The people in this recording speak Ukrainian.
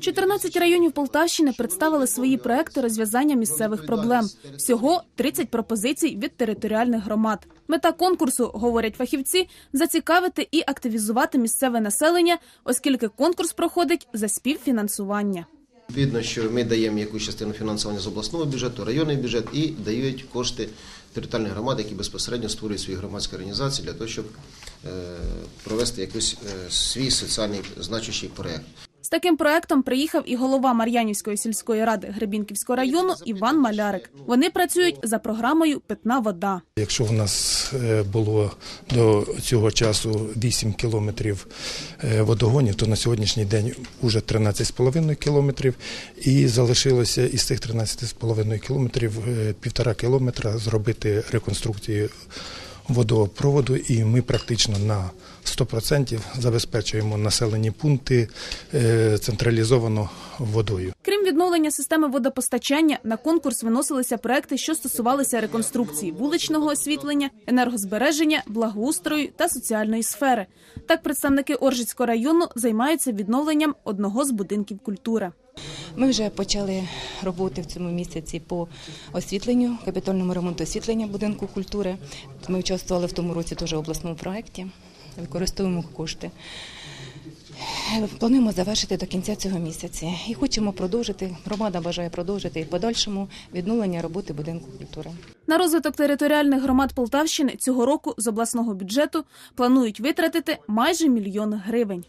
14 районів Полтавщини представили свої проекти розв'язання місцевих проблем. Всього 30 пропозицій від територіальних громад. Мета конкурсу, говорять фахівці, зацікавити і активізувати місцеве населення, оскільки конкурс проходить за співфінансування. Відповідно, що ми даємо якусь частину фінансування з обласного бюджету, районний бюджет і дають кошти територіальних громад, які безпосередньо створюють свої громадські організації для того, щоб е, провести якийсь е, свій соціальний значущий проєкт. З таким проектом приїхав і голова Мар'янівської сільської ради Гребінківського району Іван Малярик. Вони працюють за програмою Питна вода. Якщо в нас е, було до цього часу 8 кілометрів е, водогонів, то на сьогоднішній день вже 13,5 кілометрів. І залишилося із цих 13,5 кілометрів е, півтора кілометра зробити реконструкцію водопроводу. І ми практично на 100% забезпечуємо населені пункти е, централізовано водою. Крім відновлення системи водопостачання, на конкурс виносилися проекти, що стосувалися реконструкції вуличного освітлення, енергозбереження, благоустрою та соціальної сфери. Так, представники Оржицького району займаються відновленням одного з будинків культури. Ми вже почали роботи в цьому місяці по освітленню, капітальному ремонту освітлення будинку культури. Ми участвували в тому році теж в обласному проєкті, використовуємо кошти. Плануємо завершити до кінця цього місяця і хочемо продовжити. Громада бажає продовжити і подальшому відновлення роботи будинку культури. На розвиток територіальних громад Полтавщини цього року з обласного бюджету планують витратити майже мільйон гривень.